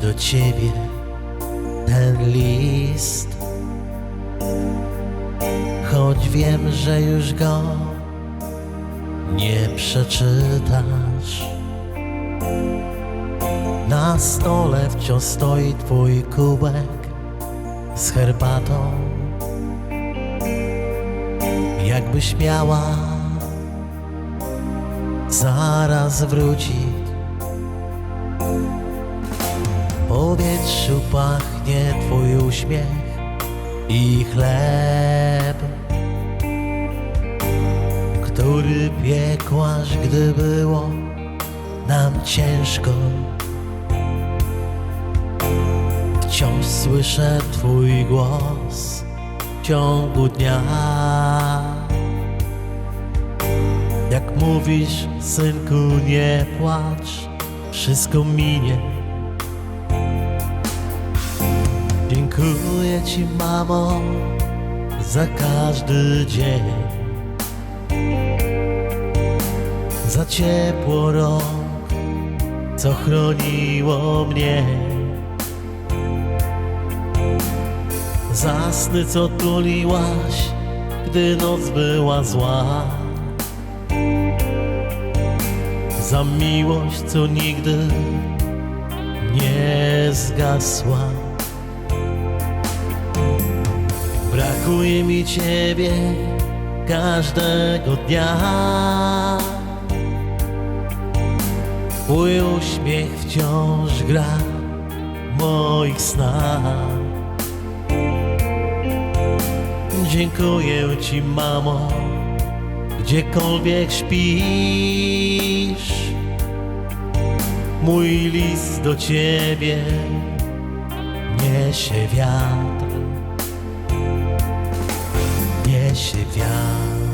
do ciebie ten list. Choć wiem, że już go nie przeczytasz. Na stole wciąż stoi twój kubek z herbatą. Jakbyś miała zaraz wrócić. Powietrzu pachnie twój uśmiech i chleb, który piekłaś, gdy było nam ciężko. Wciąż słyszę twój głos w ciągu dnia. Jak mówisz, synku, nie płacz, wszystko minie. Dziękuję ci, mamo, za każdy dzień. Za ciepło rąk, co chroniło mnie. Za sny, co tuliłaś, gdy noc była zła. Za miłość, co nigdy nie zgasła. Brakuje mi ciebie każdego dnia. Twój uśmiech wciąż gra w moich snach. Dziękuję ci, mamo, gdziekolwiek śpisz. Mój list do ciebie niesie wiatr, niesie wiatr.